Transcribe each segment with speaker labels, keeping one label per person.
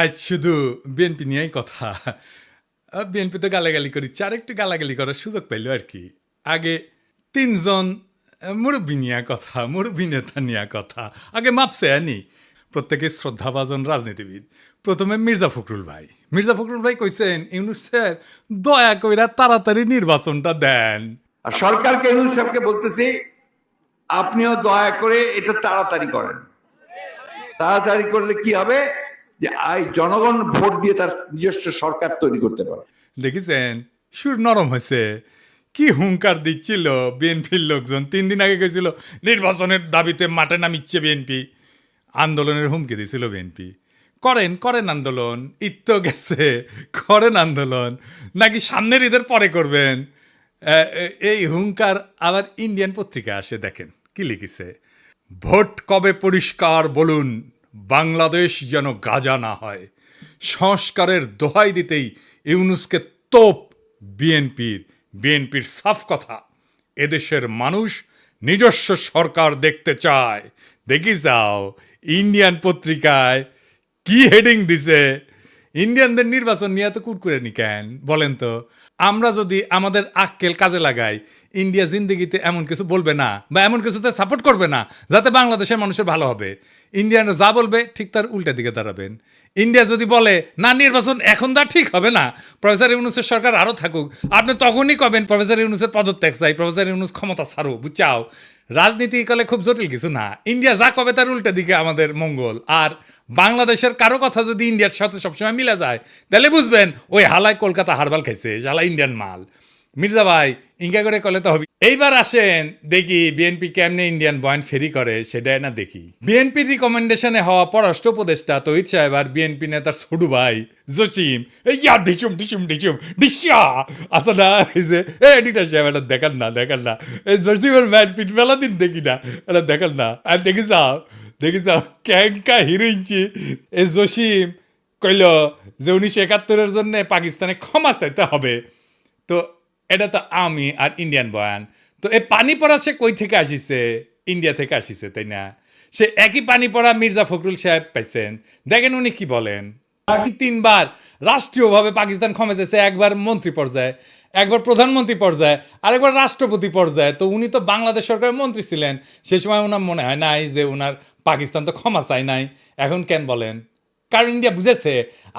Speaker 1: আজ শুধু বিএনপি নিয়েই কথা। বিএনপি তো গালাগালি করিচ্ছে। আর একটু গালাগালি করার সুযোগ পাইল আর কি। আগে তিনজন মুরব্বী নিয়ে কথা, মুরব্বী নেতা নিয়ে কথা। আগে মাপছে আনি। প্রত্যেকে শ্রদ্ধাভাজন রাজনীতিবিদ। প্রথমে মির্জা ফখরুল ভাই। মির্জা ফখরুল ভাই কইছেন, ইউনুস স্যার দয়া কইরা তাড়াতাড়ি নির্বাচনটা দেন।
Speaker 2: আর সরকারকে ইউনুস বলতেছি, আপনিও দয়া করে এটা তাড়াতাড়ি করেন। তাড়াতাড়ি করলে কি হবে? যে আই জনগণ ভোট দিয়ে তার নিজস্ব সরকার তৈরি করতে পারে।
Speaker 1: দেখেছেন? সুর নরম হয়েছে। কি হুঙ্কার দিচ্ছিল বিএনপির লোকজন। তিন দিন আগে গেছিল নির্বাচনের দাবিতে মাঠে নামিচ্ছে বিএনপি। আন্দোলনের হুমকি দিয়েছিল বিএনপি। করেন করেন আন্দোলন তো গেছে, করেন আন্দোলন। নাকি সামনের ঈদের পরে করবেন? এই হুঙ্কার আবার ইন্ডিয়ান পত্রিকা আসে, দেখেন। কি লিখেছে? ভোট কবে পরিষ্কার বলুন। বাংলাদেশ যেন গাজা না হয়। সংস্কারের দোহাই দিতেই ইউনুসকে তোপ বিএনপির বিএনপির সাফ কথা। এদেশের মানুষ নিজস্ব সরকার দেখতে চায়। দেখি যাও, ইন্ডিয়ান পত্রিকায় কি হেডিং দিছে। ইন্ডিয়ানদের নির্বাচন নিয়ে তো কুরকুরে নি কেন? বলেন তো। আমরা যদি আমাদের আক্কেল কাজে লাগাই, ইন্ডিয়া জিন্দগিতে এমন কিছু বলবে না বা এমন কিছুতে সাপোর্ট করবে না, যাতে বাংলাদেশের মানুষের ভালো হবে। ইন্ডিয়ানরা যা বলবে, ঠিক তার উল্টা দিকে দাঁড়াবেন। ইন্ডিয়া যদি বলে, না, নির্বাচন এখন তা ঠিক হবে না, প্রফেসর ইউনুসের সরকার আরও থাকুক। আপনি তখনই কবেন, প্রফেসর ইউনুসের পদত্যাগ চাই, প্রফেসর ইউনুস ক্ষমতা ছাড়ো বুঝাও রাজনীতি কালে খুব জটিল কিছু না। ইন্ডিয়া যা কবে তার উল্টা দিকে আমাদের মঙ্গল, আর বাংলাদেশের কারও কথা যদি ইন্ডিয়ার সাথে সবসময় মিলে যায়, তাহলে বুঝবেন, ওই হালায় কলকাতা হারবাল খাইছে হালা ইন্ডিয়ান মাল। মির্জা ভাই ইঙ্গা করে কলে তো হবে। এইবার আসেন, দেখি বিএনপি কেমনে ইন্ডিয়ান বয়েন্ট ফেরি করে, সেটাই না দেখি। বিএনপির রিকমেন্ডেশনে হওয়া পররাষ্ট্র উপদেষ্টা তহিদ সাহেব আর বিএনপি নেতার ছোটু ভাই জচিম এই ইয়া ডিচুম ডিচুম ডিচুম ডিসিয়া। আসলে না, এই যে এ এডিটার সাহেব, এটা দেখান না দেখান না। এই জসিমের ম্যাচ পিট মেলা দিন দেখি না, এটা দেখান না। আর দেখি যাও দেখি যাও ক্যাঙ্কা হিরোইনছি এই জসিম কইল যে উনিশশো একাত্তরের জন্য পাকিস্তানে ক্ষমা চাইতে হবে। তো এটা তো আমি আর ইন্ডিয়ান বয়ান। তো এই পানি পড়া সে কই থেকে আসিছে? ইন্ডিয়া থেকে আসিছে, তাই না? সে একই পানি পড়া মির্জা ফখরুল সাহেব পাইছেন। দেখেন উনি কি বলেন। তিনবার রাষ্ট্রীয়ভাবে পাকিস্তান ক্ষমা চাইছে, একবার মন্ত্রী পর্যায়ে, একবার প্রধানমন্ত্রী পর্যায়ে, আরেকবার রাষ্ট্রপতি পর্যায়ে। তো উনি তো বাংলাদেশ সরকারের মন্ত্রী ছিলেন। সে সময় ওনার মনে হয় নাই যে ওনার পাকিস্তান তো ক্ষমা চাই নাই। এখন কেন বলেন? কারণ ইন্ডিয়া বুঝেছে,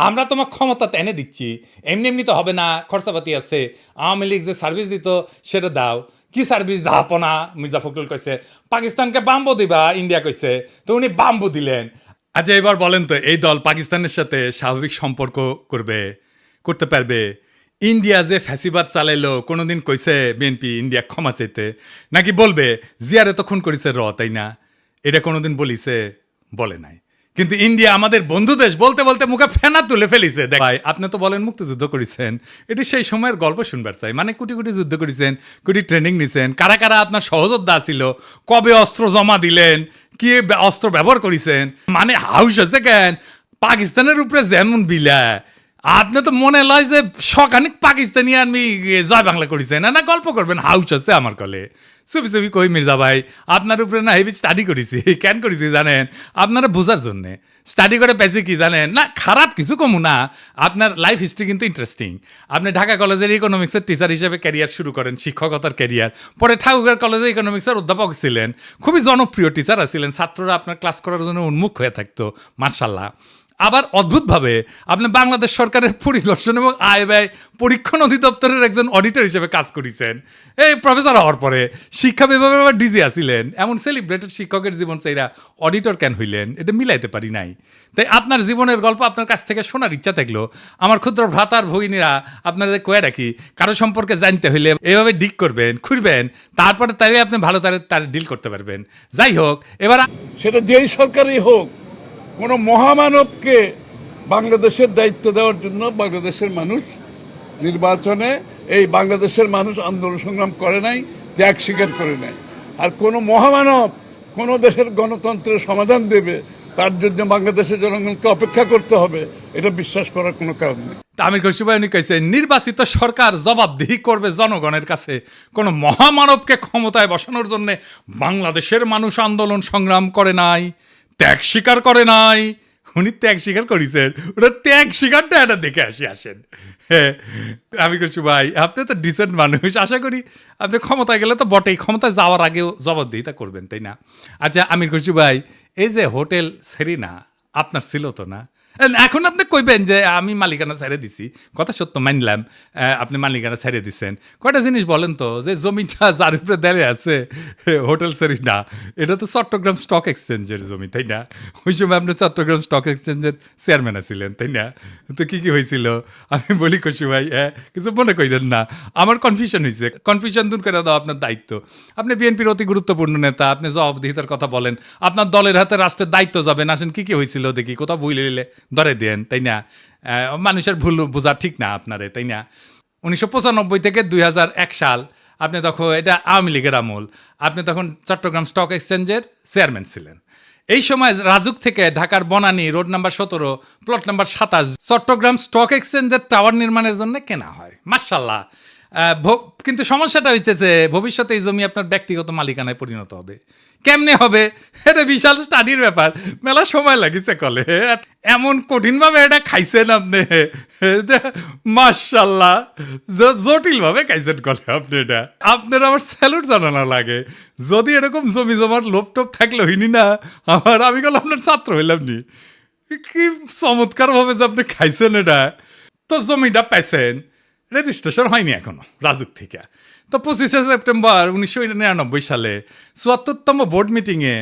Speaker 1: আমরা তোমার ক্ষমতা এনে দিচ্ছি। এমনি এমনি তো হবে না, খরচাপাতি আছে। আওয়ামী লীগ যে সার্ভিস দিত, সেটা দাও। কি সার্ভিস জাহাপনা, মির্জা ফখরুল কইছে, পাকিস্তানকে বাম্বু দিবা ইন্ডিয়া কইছে। তো উনি বাম্বু দিলেন। আচ্ছা এবার বলেন তো, এই দল পাকিস্তানের সাথে স্বাভাবিক সম্পর্ক করবে, করতে পারবে? ইন্ডিয়া যে ফ্যাসিবাদ চালাইলো, কোনোদিন কইছে বিএনপি ইন্ডিয়া ক্ষমা চাইতে? নাকি বলবে, জিয়ারে তো খুন করেছে র তাই না? এটা কোনোদিন বলিছে বলে নাই। কিন্তু ইন্ডিয়া আমাদের বন্ধু দেশ বলতে বলতে মুখে ফেনা তুলে ফেলিছে, দেখ। ভাই, আপনি তো বলেন মুক্তিযুদ্ধ করেছেন। এটি সেই সময়ের গল্প শুনবার চাই। মানে কোটি কোটি যুদ্ধ করেছেন, কোটি ট্রেনিং নিছেন। কারা কারা আপনার সহযোদ্ধা ছিল? কবে অস্ত্র জমা দিলেন? কি অস্ত্র ব্যবহার করেছেন? মানে হাউস আছে কেন? পাকিস্তানের উপরে যেমন বিলা। আপনি তো মনে লয় যে সখানিক পাকিস্তানি আমি জয় বাংলা করেছেন না না, গল্প করবেন হাউস আছে আমার কলে। ছবি ছবি কই মির্জা ভাই, আপনার উপরে না হেভি স্টাডি করেছি, কেন করেছি জানেন? আপনারা বোঝার জন্যে। স্টাডি করে পেয়েছি কি জানেন? না, খারাপ কিছু কমু না, আপনার লাইফ হিস্ট্রি কিন্তু ইন্টারেস্টিং আপনি ঢাকা কলেজের ইকোনমিক্সের টিচার হিসেবে ক্যারিয়ার শুরু করেন, শিক্ষকতার ক্যারিয়ার পরে ঠাকুরগাঁও কলেজে ইকোনমিক্সের অধ্যাপক ছিলেন। খুবই জনপ্রিয় টিচার ছিলেন ছাত্ররা আপনার ক্লাস করার জন্য উন্মুখ হয়ে থাকতো, মার্শাল্লাহ। আবার অদ্ভুতভাবে আপনি বাংলাদেশ সরকারের পরিদর্শন এবং আয় ব্যয় পরীক্ষণ অধিদপ্তরের একজন অডিটর হিসেবে কাজ করেছেন। এই প্রফেসর হওয়ার পরে শিক্ষা বিভাগে আবার ডিজি আসিলেন এমন সেলিব্রেটেড শিক্ষকের জীবন সেইরা অডিটর কেন হইলেন? এটা মিলাইতে পারি নাই। তাই আপনার জীবনের গল্প আপনার কাছ থেকে শোনার ইচ্ছা থাকল। আমার ক্ষুদ্র ভ্রাতার ভগিনীরা আপনাদের কয়ে রাখি, কারও সম্পর্কে জানতে হইলে এভাবে ডিক করবেন, খুঁড়বেন, তারপরে তাই আপনি ভালো তার ডিল করতে পারবেন। যাই হোক, এবার
Speaker 3: সেটা যেই সরকারই হোক কোনো মহামানবকে বাংলাদেশের দায়িত্ব দেওয়ার জন্য বাংলাদেশের মানুষ নির্বাচনে এই বাংলাদেশের মানুষ আন্দোলন সংগ্রাম করে নাই, ত্যাগ স্বীকার করে নাই। আর কোনো মহামানব কোনো দেশের গণতন্ত্রের সমাধান দেবে, তার জন্য বাংলাদেশের জনগণকে অপেক্ষা করতে হবে, এটা বিশ্বাস করার কোনো কারণ নেই।
Speaker 1: আমির খুশিবাহিনী কইছে, নির্বাচিত সরকার জবাবদিহি করবে জনগণের কাছে। কোন মহামানবকে ক্ষমতায় বসানোর জন্য বাংলাদেশের মানুষ আন্দোলন সংগ্রাম করে নাই। ত্যাগ স্বীকার করে নাই। উনি ত্যাগ স্বীকার করেছেন। ওটা ত্যাগ স্বীকারটা এটা দেখে আসি, আসেন। হ্যাঁ। আমি করছি ভাই আপনি তো ডিসেন্ট মানুষ। আশা করি আপনি ক্ষমতায় গেলে তো বটেই। ক্ষমতায় যাওয়ার আগেও জবাবদিহিতা করবেন, তাই না? আচ্ছা আমি করছি ভাই এই যে হোটেল সেরিনা, আপনার ছিল তো না? এখন আপনি কইবেন যে, আমি মালিকানা ছেড়ে দিছি। কথা সত্য, মানলাম। আপনি মালিকানা ছেড়ে দিছেন। কয়টা জিনিস বলেন তো, যে জমিটা যার উপরে দাঁড়িয়ে আছে হোটেল সেরিনা এটা তো চট্টগ্রাম স্টক এক্সচেঞ্জের জমি, তাই না? ওই সময় আপনি চট্টগ্রাম স্টক এক্সচেঞ্জের চেয়ারম্যান আছিলেন, তাই না? তো কি কি হয়েছিল? আমি বলি খুশি ভাই হ্যাঁ কিছু মনে করেন না। আমার কনফিউশন হয়েছে কনফিউশন দূর করে দাও আপনার দায়িত্ব। আপনি বিএনপির অতি গুরুত্বপূর্ণ নেতা, আপনি জবাবদিহিতার কথা বলেন। আপনার দলের হাতে রাষ্ট্রের দায়িত্ব যাবেন আসেন, কি কি হয়েছিল দেখি, কোথাও ভুলে ধরে দেন, তাই না? মানুষের ভুল বোঝা ঠিক না আপনারে, তাই না? উনিশশো পঁচানব্বই থেকে দুই সাল আপনি তখন, এটা আওয়ামী লীগের আমল, আপনি তখন চট্টগ্রাম স্টক এক্সচেঞ্জের চেয়ারম্যান ছিলেন। এই সময় রাজুক থেকে ঢাকার বনানী, রোড নাম্বার সতেরো, প্লট নাম্বার সাতাশ, চট্টগ্রাম স্টক এক্সচেঞ্জের টাওয়ার নির্মাণের জন্য কেনা হয়। মার্শাল্লাহ কিন্তু সমস্যাটা হইতেছে, ভবিষ্যতে এই জমি আপনার ব্যক্তিগত মালিকানায় পরিণত হবে। কেমনে হবে? এটা বিশাল স্টাডির ব্যাপার। মেলা সময় লাগিছে কলে। এমন কঠিনভাবে এটা খাইছেন আপনি? মার্শাল্লাহ জটিলভাবে খাইছেন কলে আপনি এটা। আপনার আমার স্যালুট জানানো লাগে। যদি এরকম জমি জমার লোভ টোপ থাকলে হইনি না, আমার, আমি গেল আপনার ছাত্র হইলাম নি। কি চমৎকার ভাবে যে আপনি খাইছেন এটা। তো জমিটা পাইছেন রেজিস্ট্রেশন হয়নি এখনও, রাজুক থেকে। তো পঁচিশে সেপ্টেম্বর উনিশশো নিরানব্বই সালে চুয়াত্তরতম বোর্ড মিটিংয়ে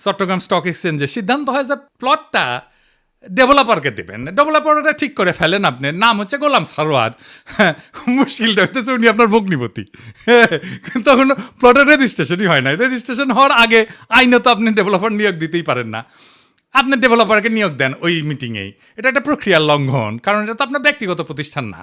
Speaker 1: চট্টগ্রাম স্টক এক্সচেঞ্জে সিদ্ধান্ত হয় যে প্লটটা ডেভেলপারকে দেবেন। ডেভেলপারটা ঠিক করে ফেলেন আপনি। নাম হচ্ছে গোলাম সারোয়ার মুশকিলটা হইতেছে, উনি আপনার ভগ্নিপতি। তখন প্লটের রেজিস্ট্রেশনই হয় না রেজিস্ট্রেশন হওয়ার আগে আইনত আপনি ডেভেলপার নিয়োগ দিতেই পারেন না। আপনি ডেভেলপারকে নিয়োগ দেন ওই মিটিংয়েই এটা একটা প্রক্রিয়ার লঙ্ঘন, কারণ এটা তো আপনার ব্যক্তিগত প্রতিষ্ঠান না।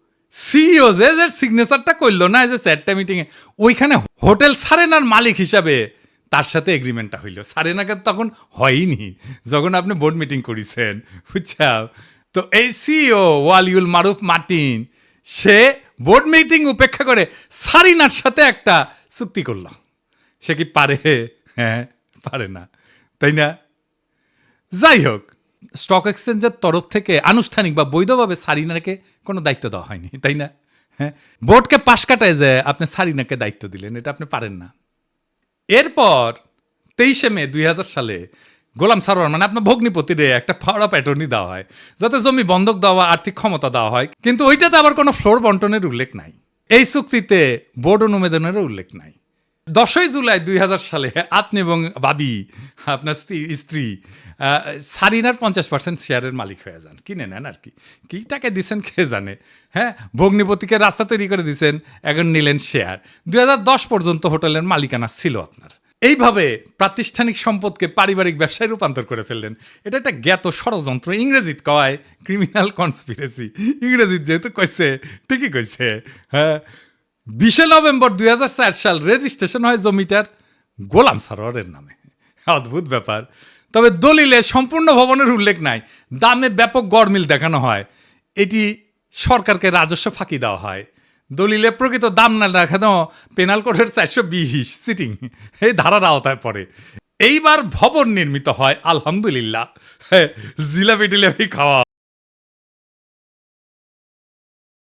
Speaker 1: সিইও যে যে সিগনেচারটা করল না যে চারটা মিটিংয়ে ওইখানে হোটেল সারেনার মালিক হিসাবে তার সাথে এগ্রিমেন্টটা হইল। সারেনাকে তখন হয়নি যখন আপনি বোর্ড মিটিং করেছেন, বুঝছাও? তো এই সিইও ওয়ালিউল মারুফ মার্টিন, সে বোর্ড মিটিং উপেক্ষা করে সারিনার সাথে একটা চুক্তি করল। সে কি পারে? হ্যাঁ পারে না। তাই না? যাই হোক স্টক এক্সচেঞ্জের তরফ থেকে আনুষ্ঠানিক বা বৈধভাবে সারিনাকে কোনো দায়িত্ব দেওয়া হয়নি, তাই না? হ্যাঁ? বোর্ডকে পাশ কাটায় যে আপনি সারিনাকে দায়িত্ব দিলেন, এটা আপনি পারেন না। এরপর তেইশে মে দুই সালে গোলাম সারোয়ার মানে আপনার ভগ্নিপতিরে একটা পাওয়ার অফ দেওয়া হয়, যাতে জমি বন্ধক দেওয়া আর্থিক ক্ষমতা দেওয়া হয়, কিন্তু ওইটাতে আবার কোনো ফ্লোর বন্টনের উল্লেখ নাই। এই চুক্তিতে বোর্ড অনুমোদনেরও উল্লেখ নাই। দশই জুলাই দুই হাজার সালে আপনি এবং বাদী আপনার স্ত্রী স্ত্রী সারিনার পঞ্চাশ পার্সেন্ট শেয়ারের মালিক হয়ে যান। কিনে নেন আর কি? কি টাকা দিছেন কে জানে? হ্যাঁ? ভগ্নিপতিকে রাস্তা তৈরি করে দিছেন, এখন নিলেন শেয়ার দুই হাজার দশ পর্যন্ত হোটেলের মালিকানা ছিল আপনার। এইভাবে প্রাতিষ্ঠানিক সম্পদকে পারিবারিক ব্যবসায় রূপান্তর করে ফেললেন। এটা একটা জ্ঞাত ষড়যন্ত্র, ইংরেজিত কয় ক্রিমিনাল কনস্পিরেসি ইংরেজিত যেহেতু কইছে, ঠিকই কইছে হ্যাঁ? বিশে নভেম্বর দুই হাজার চার সাল রেজিস্ট্রেশন হয় জমিটার গোলাম সারোয়ারের নামে। অদ্ভুত ব্যাপার। তবে দলিলে সম্পূর্ণ ভবনের উল্লেখ নাই। দামে ব্যাপক গড়মিল দেখানো হয়। এটি সরকারকে রাজস্ব ফাঁকি দেওয়া হয়। দলিলে প্রকৃত দাম না দেখানো পেনাল কোডের চারশো বিশ সিটিং এই ধারার আওতায় পড়ে। এইবার ভবন নির্মিত হয় আলহামদুলিল্লাহ। হ্যাঁ, জিলাপি টিলাপি খাওয়া।